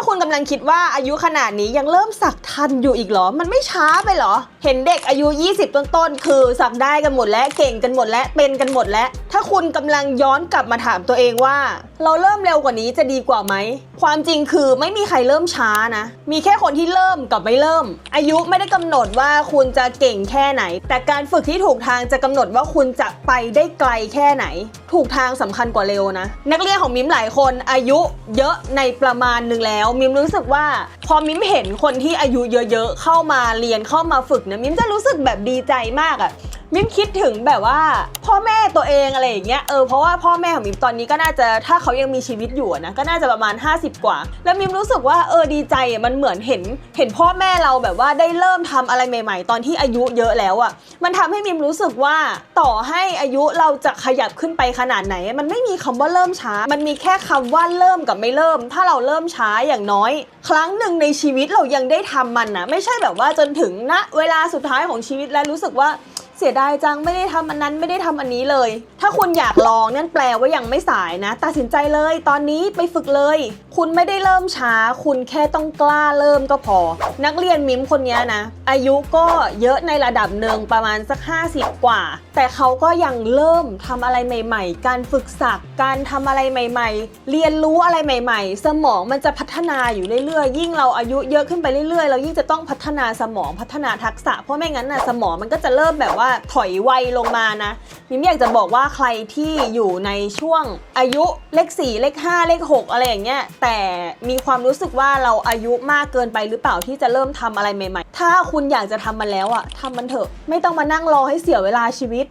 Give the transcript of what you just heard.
าคุณกำลังคิดว่าอายุขนาดนี้ยังเริ่มสักทันอยู่อีกเหรอ มันไม่ช้าไปเหรอ เห็นเด็กอายุ 20 ต้นๆ คือสักได้กันหมดและเก่งกันหมดและเป็นกันหมดแล้วถ้าคุณกำลังย้อนกลับมาถามตัวเองว่า เราเริ่มเร็วกว่านี้จะดีกว่าไหม ความจริงคือไม่มีใครเริ่มช้านะ มีแค่คนที่เริ่มกับไม่เริ่ม อายุไม่ได้กำหนดว่าคุณจะเก่งแค่ไหน แต่การฝึกที่ถูกทางจะกำหนดว่าคุณจะไปได้ไกลแค่ไหน ถูกทางสำคัญกว่าเร็วนะ นักเรียนของมิมหลายคนอายุเยอะในประมาณหนึ่งแล้วมิมรู้สึกว่า พอมิมเห็นคนที่อายุเยอะ ๆ เข้ามาเรียนเข้ามาฝึกเนี่ยมิมจะรู้สึกแบบดีใจมากอะ มิมคิดถึงแบบว่า พ่อแม่ตัวเองอะไรอย่างเงี้ยเออเพราะว่าพ่อแม่ของมิมตอนนี้ก็น่าจะถ้าเขายังมีชีวิตอยู่นะก็น่าจะประมาณ 50 กว่า แล้วมิมรู้สึกว่าเออดีใจมันเหมือนเห็นเห็นพ่อแม่เราแบบว่าได้เริ่มทำอะไรใหม่ ๆ ตอนที่อายุเยอะแล้วอะมันทำให้มิมรู้สึกว่าต่อให้อายุเราจะขยับขึ้นไปขนาดไหน มันไม่มีคำว่าเริ่มช้า มันมีแค่คำว่าเริ่มกับไม่เริ่ม ถ้าเราเริ่มช้าอย่างน้อย ครั้งหนึ่งในชีวิตเรายังได้ทำมันนะไม่ใช่แบบว่าจนถึงณเวลาสุดท้ายของชีวิตแล้วรู้สึกว่า เสียดายจังไม่ได้ทำอันนั้นไม่ได้ทำอันนี้เลย ถ้าคุณอยากลองนั่นแปลว่ายังไม่สายนะ ตัดสินใจเลยตอนนี้ไปฝึกเลย คุณไม่ได้เริ่มช้า คุณแค่ต้องกล้าเริ่มก็พอ นักเรียนมิมคนนี้นะ อายุก็เยอะในระดับหนึ่งประมาณสัก 50 กว่า แต่เขาก็ยังเริ่มทำอะไรใหม่ ๆ การฝึกสักการทำอะไรใหม่ ๆ เรียนรู้อะไรใหม่ ๆ สมองมันจะพัฒนาอยู่เรื่อยๆยิ่งเราอายุเยอะขึ้นไปเรื่อยๆเรายิ่งจะต้องพัฒนาสมองพัฒนาทักษะเพราะไม่งั้นน่ะสมองมันก็จะเริ่มแบบว่าถอยวัยลงมานะมิมอยากจะบอกว่าใครที่อยู่ในช่วงอายุเลข4เลข5เลข6อะไรอย่างเงี้ยแต่มีความรู้สึกว่าเราอายุมากเกินไปหรือเปล่าที่จะเริ่มทำอะไรใหม่ ๆ ถ้าคุณอยากจะทำมันแล้วอะทำมันเถอะ ไม่ต้องมานั่งรอให้เสียเวลาชีวิต